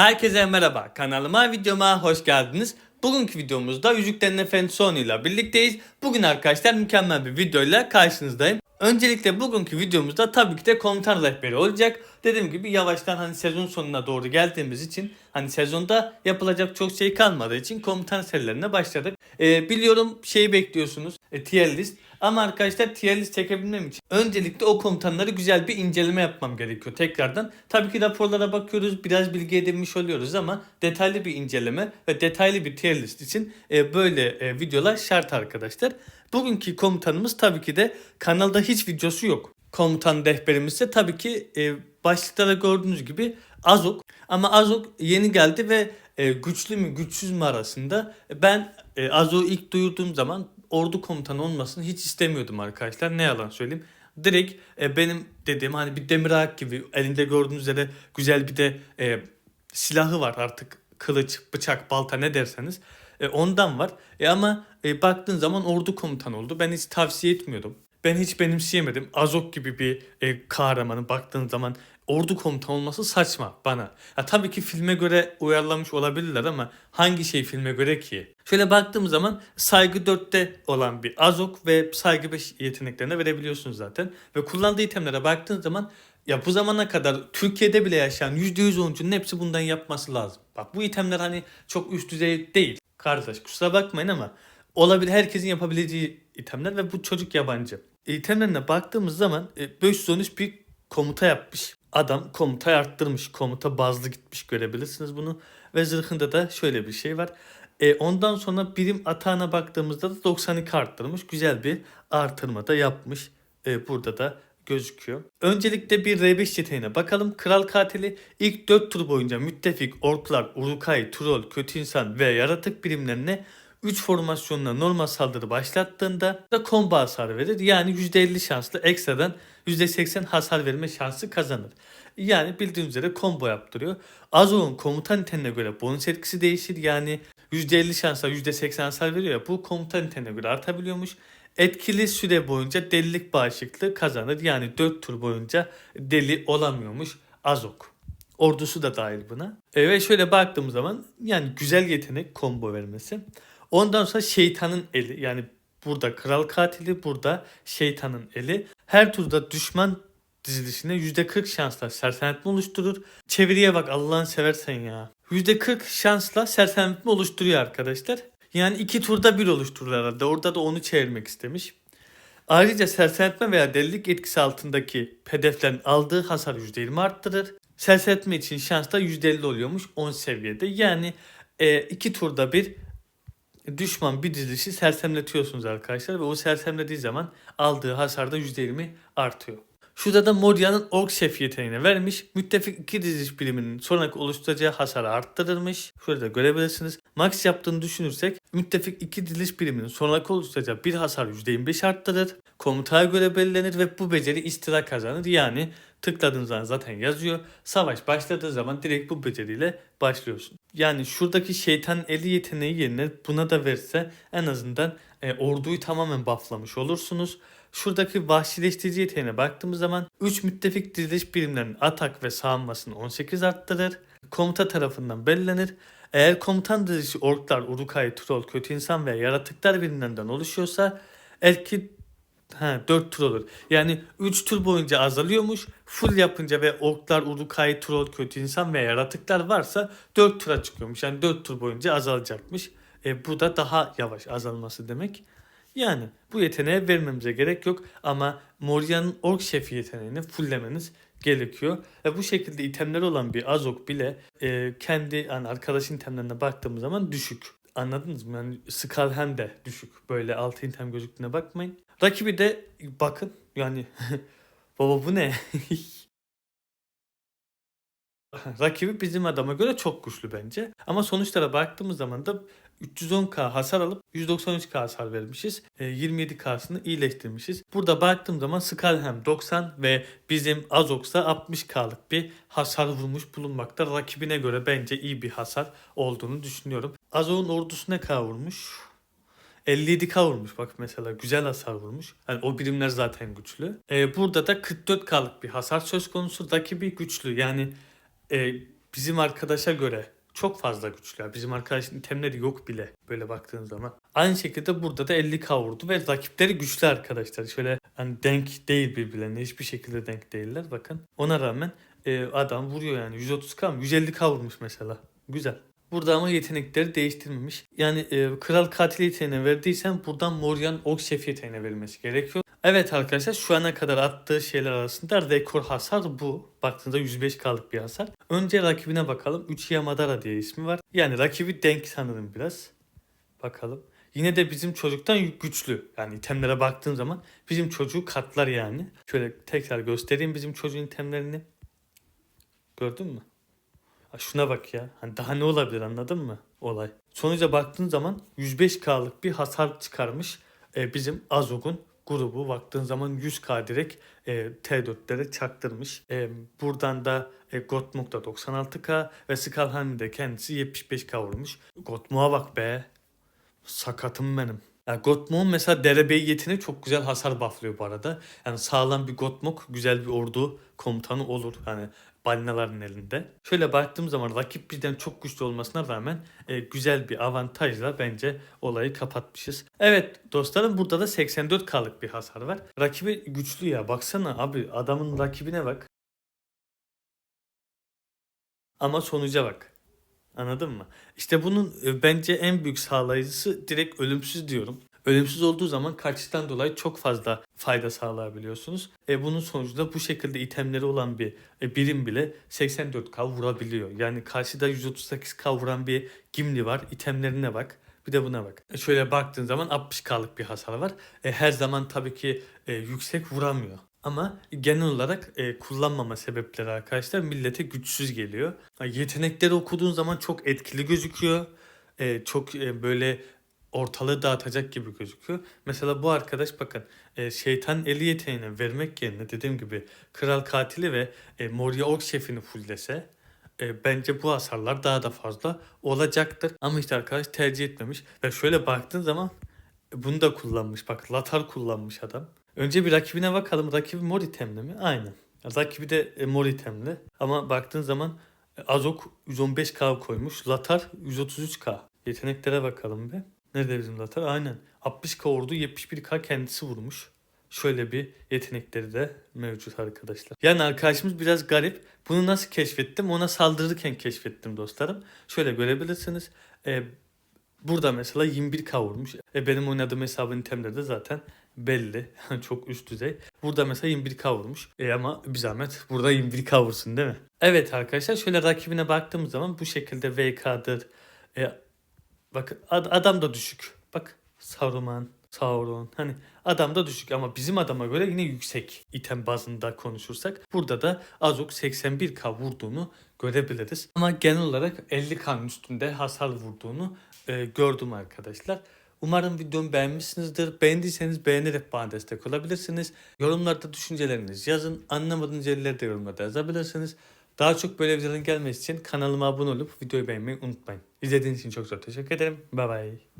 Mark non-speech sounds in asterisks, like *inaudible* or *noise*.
Herkese merhaba. Kanalıma, videoma hoş geldiniz. Bugünkü videomuzda Yüzüklerin Efendisi ile birlikteyiz. Bugün arkadaşlar mükemmel bir videoyla karşınızdayım. Öncelikle bugünkü videomuzda tabii ki de komutan rehberi olacak. Dediğim gibi yavaştan hani sezon sonuna doğru geldiğimiz için hani sezonda yapılacak çok şey kalmadığı için komutan serilerine başladık. Ee, biliyorum şeyi bekliyorsunuz e, tier list. Ama arkadaşlar tier list çekebilmem için öncelikle o komutanları güzel bir inceleme yapmam gerekiyor tekrardan. Tabii ki raporlara bakıyoruz biraz bilgi edinmiş oluyoruz ama detaylı bir inceleme ve detaylı bir tier list için e, böyle e, videolar şart arkadaşlar. Bugünkü komutanımız tabii ki de kanalda hiç videosu yok. Komutan rehberimiz ise tabii ki e, başlıklarda gördüğünüz gibi Azok. Ama Azok yeni geldi ve e, güçlü mü güçsüz mü arasında ben e, Azok'u ilk duyurduğum zaman ordu komutanı olmasını hiç istemiyordum arkadaşlar. Ne yalan söyleyeyim. Direkt e, benim dediğim hani bir demir ayak gibi elinde gördüğünüz üzere güzel bir de e, silahı var artık kılıç, bıçak, balta ne derseniz. E, ondan var. E, ama e, baktığın zaman ordu komutanı oldu. Ben hiç tavsiye etmiyordum. Ben hiç benimseyemedim. Azok gibi bir e, kahramanı baktığın zaman ordu komutanı olması saçma bana. Ya tabii ki filme göre uyarlamış olabilirler ama hangi şey filme göre ki? Şöyle baktığım zaman saygı 4'te olan bir Azok ve saygı 5 yeteneklerine verebiliyorsunuz zaten. Ve kullandığı itemlere baktığın zaman ya bu zamana kadar Türkiye'de bile yaşayan %100 oyuncunun hepsi bundan yapması lazım. Bak bu itemler hani çok üst düzey değil. Kardeş kusura bakmayın ama olabilir herkesin yapabileceği itemler ve bu çocuk yabancı. İtemlerine baktığımız zaman e, 513 bir komuta yapmış. Adam komuta arttırmış. Komuta bazlı gitmiş görebilirsiniz bunu. Ve zırhında da şöyle bir şey var. E, ondan sonra birim atağına baktığımızda da 92 arttırmış. Güzel bir artırma da yapmış. E, burada da gözüküyor. Öncelikle bir R5 yeteneğine bakalım. Kral katili ilk 4 tur boyunca müttefik, orklar, urukay, troll, kötü insan ve yaratık birimlerine 3 formasyonla normal saldırı başlattığında da combo hasar verir. Yani %50 şanslı ekstradan %80 hasar verme şansı kazanır. Yani bildiğiniz üzere combo yaptırıyor. Azog'un komutan niteline göre bonus etkisi değişir. Yani %50 şansla %80 hasar veriyor ya bu komutan niteline göre artabiliyormuş. Etkili süre boyunca delilik bağışıklığı kazanır. Yani 4 tur boyunca deli olamıyormuş Azog. Ordusu da dahil buna. E ve şöyle baktığım zaman yani güzel yetenek combo vermesi. Ondan sonra şeytanın eli yani burada kral katili burada şeytanın eli. Her turda düşman dizilişine %40 şansla sersemletme oluşturur. Çeviriye bak Allah'ını seversen ya. %40 şansla sersemletme oluşturuyor arkadaşlar. Yani iki turda bir oluşturur herhalde. Orada da onu çevirmek istemiş. Ayrıca sersemletme veya delilik etkisi altındaki hedeflerin aldığı hasar %20 arttırır. Sersemletme için şans da %50 oluyormuş 10 seviyede. Yani e, iki turda bir düşman bir dizilişi sersemletiyorsunuz arkadaşlar ve o sersemlediği zaman aldığı hasar da %20 artıyor. Şurada da Moria'nın ork şef yeteneğini vermiş. Müttefik iki diziliş biriminin sonraki oluşturacağı hasarı arttırılmış. Şurada görebilirsiniz. Max yaptığını düşünürsek müttefik iki diziliş biriminin sonraki oluşturacağı bir hasar %25 arttırır. Komutaya göre belirlenir ve bu beceri istira kazanır. Yani tıkladığınız zaman zaten yazıyor. Savaş başladığı zaman direkt bu beceriyle başlıyorsun. Yani şuradaki şeytan eli yeteneği yerine buna da verse en azından e, orduyu tamamen bufflamış olursunuz. Şuradaki vahşileştirici yeteneğine baktığımız zaman 3 müttefik diziliş birimlerinin atak ve savunmasını 18 arttırır. Komuta tarafından belirlenir. Eğer komutan dizilişi orklar, urukay, troll, kötü insan veya yaratıklar birimlerinden oluşuyorsa erki Ha 4 tur olur. Yani 3 tur boyunca azalıyormuş. Full yapınca ve orklar, urukay, troll, kötü insan ve yaratıklar varsa 4 tura çıkıyormuş. Yani 4 tur boyunca azalacakmış. E, bu da daha yavaş azalması demek. Yani bu yeteneğe vermemize gerek yok ama Moria'nın ork şefi yeteneğini fulllemeniz gerekiyor. Ve bu şekilde itemleri olan bir Azok bile e, kendi yani arkadaş itemlerine baktığımız zaman düşük. Anladınız mı? Yani Skalhem de düşük. Böyle altı item gözüktüğüne bakmayın. Rakibi de bakın yani *laughs* baba bu ne? *laughs* Rakibi bizim adama göre çok güçlü bence. Ama sonuçlara baktığımız zaman da 310k hasar alıp 193k hasar vermişiz. E, 27k'sını iyileştirmişiz. Burada baktığım zaman Skalhem 90 ve bizim Azox'ta 60k'lık bir hasar vurmuş bulunmakta. Rakibine göre bence iyi bir hasar olduğunu düşünüyorum. Azok'un ordusu ne kadar vurmuş? 57k vurmuş bak mesela güzel hasar vurmuş. Yani o birimler zaten güçlü. Ee, burada da 44k'lık bir hasar söz konusu. Rakibi güçlü yani e, bizim arkadaşa göre çok fazla güçlü. Bizim arkadaşın itemleri yok bile böyle baktığın zaman. Aynı şekilde burada da 50k vurdu ve rakipleri güçlü arkadaşlar. Şöyle hani denk değil birbirlerine hiçbir şekilde denk değiller bakın. Ona rağmen e, adam vuruyor yani 130k mı 150k vurmuş mesela. Güzel. Burada ama yetenekleri değiştirmemiş. Yani e, kral katil yeteneğine verdiysen buradan Moryan Ok Şef yeteneğine verilmesi gerekiyor. Evet arkadaşlar şu ana kadar attığı şeyler arasında rekor hasar bu. Baktığınızda 105k'lık bir hasar. Önce rakibine bakalım. Uchiha Madara diye ismi var. Yani rakibi denk sanırım biraz. Bakalım. Yine de bizim çocuktan güçlü. Yani itemlere baktığın zaman bizim çocuğu katlar yani. Şöyle tekrar göstereyim bizim çocuğun itemlerini. Gördün mü? Ha şuna bak ya. Hani daha ne olabilir anladın mı olay? Sonuca baktığın zaman 105K'lık bir hasar çıkarmış e, bizim Azog'un grubu. Baktığın zaman 100K direkt e, T4'lere çaktırmış. E, buradan da e, Gottmog da 96K ve Skalhani de kendisi 75K vurmuş. Gottmog'a bak be. Sakatım benim. Yani Gottmog'un mesela derebey yeteneği çok güzel hasar bufflıyor bu arada. Yani sağlam bir Gottmog güzel bir ordu komutanı olur. Yani balinaların elinde. Şöyle baktığım zaman rakip bizden çok güçlü olmasına rağmen e, güzel bir avantajla bence olayı kapatmışız. Evet dostlarım burada da 84K'lık bir hasar var. Rakibi güçlü ya baksana abi adamın rakibine bak. Ama sonuca bak. Anladın mı? İşte bunun e, bence en büyük sağlayıcısı direkt ölümsüz diyorum. Ölümsüz olduğu zaman kaçıştan dolayı çok fazla fayda sağlayabiliyorsunuz. E bunun sonucunda bu şekilde itemleri olan bir e, birim bile 84k vurabiliyor. Yani karşıda 138k vuran bir Gimli var. İtemlerine bak. Bir de buna bak. E şöyle baktığın zaman 60k'lık bir hasar var. E her zaman tabii ki e, yüksek vuramıyor. Ama genel olarak e, kullanmama sebepleri arkadaşlar millete güçsüz geliyor. Ha, Yetenekleri okuduğun zaman çok etkili gözüküyor. E, çok e, böyle ortalığı dağıtacak gibi gözüküyor. Mesela bu arkadaş bakın e, şeytan eli yeteneğini vermek yerine dediğim gibi kral katili ve e, Moria Ork şefini fulllese e, bence bu hasarlar daha da fazla olacaktır. Ama işte arkadaş tercih etmemiş ve şöyle baktığın zaman e, bunu da kullanmış. Bak Latar kullanmış adam. Önce bir rakibine bakalım. Rakibi mor itemli mi? Aynen. Rakibi de e, mor. Ama baktığın zaman e, Azok 115k koymuş. Latar 133k. Yeteneklere bakalım bir. Nerede bizim Latar? Aynen. 60k ordu 71k kendisi vurmuş. Şöyle bir yetenekleri de mevcut arkadaşlar. Yani arkadaşımız biraz garip. Bunu nasıl keşfettim? Ona saldırırken keşfettim dostlarım. Şöyle görebilirsiniz. Ee, burada mesela 21k vurmuş. E, benim oynadığım hesabın itemleri de zaten belli. *laughs* Çok üst düzey. Burada mesela 21k vurmuş. E ama bir zahmet burada 21k vursun değil mi? Evet arkadaşlar şöyle rakibine baktığımız zaman bu şekilde VK'dır. E, Bak ad- adam da düşük. Bak Saruman, Sauron. Hani adam da düşük ama bizim adama göre yine yüksek item bazında konuşursak. Burada da Azok 81k vurduğunu görebiliriz. Ama genel olarak 50k'nın üstünde hasar vurduğunu e, gördüm arkadaşlar. Umarım videomu beğenmişsinizdir. Beğendiyseniz beğenerek bana destek olabilirsiniz. Yorumlarda düşüncelerinizi yazın. Anlamadığınız yerleri de yorumlarda yazabilirsiniz. Daha çok böyle videoların gelmesi için kanalıma abone olup videoyu beğenmeyi unutmayın. İzlediğiniz için çok çok teşekkür ederim. Bye bye.